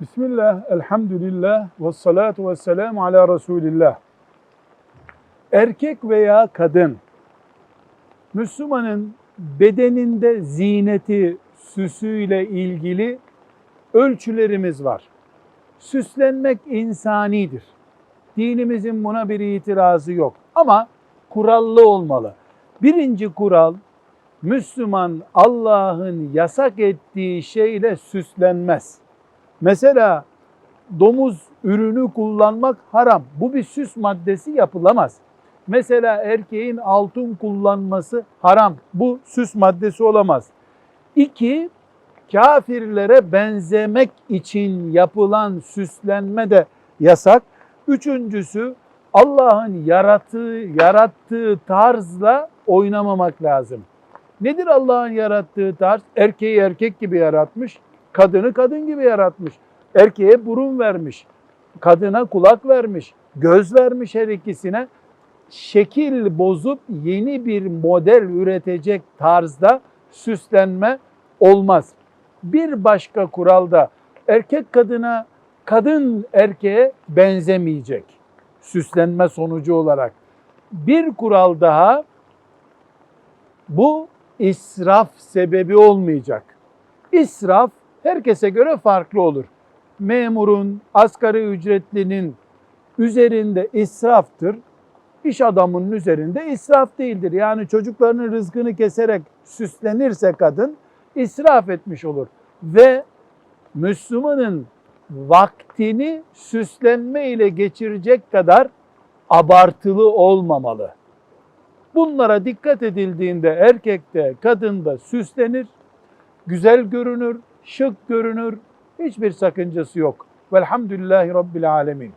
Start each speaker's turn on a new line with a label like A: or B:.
A: Bismillah, elhamdülillah, ve salatu ve selamu ala Resulillah. Erkek veya kadın, Müslümanın bedeninde zineti, süsüyle ilgili ölçülerimiz var. Süslenmek insanidir. Dinimizin buna bir itirazı yok. Ama kurallı olmalı. Birinci kural, Müslüman Allah'ın yasak ettiği şeyle süslenmez. Mesela domuz ürünü kullanmak haram. Bu bir süs maddesi yapılamaz. Mesela erkeğin altın kullanması haram. Bu süs maddesi olamaz. İki, kafirlere benzemek için yapılan süslenme de yasak. Üçüncüsü Allah'ın yarattığı, yarattığı tarzla oynamamak lazım. Nedir Allah'ın yarattığı tarz? Erkeği erkek gibi yaratmış, kadını kadın gibi yaratmış. Erkeğe burun vermiş, kadına kulak vermiş, göz vermiş her ikisine. Şekil bozup yeni bir model üretecek tarzda süslenme olmaz. Bir başka kuralda erkek kadına, kadın erkeğe benzemeyecek süslenme sonucu olarak. Bir kural daha bu israf sebebi olmayacak. İsraf herkese göre farklı olur. Memurun, asgari ücretlinin üzerinde israftır. İş adamının üzerinde israf değildir. Yani çocuklarının rızkını keserek süslenirse kadın israf etmiş olur. Ve Müslümanın vaktini süslenme ile geçirecek kadar abartılı olmamalı. Bunlara dikkat edildiğinde erkekte, kadında süslenir, güzel görünür, şık görünür, hiçbir sakıncası yok. Velhamdülillahi Rabbil Alemin.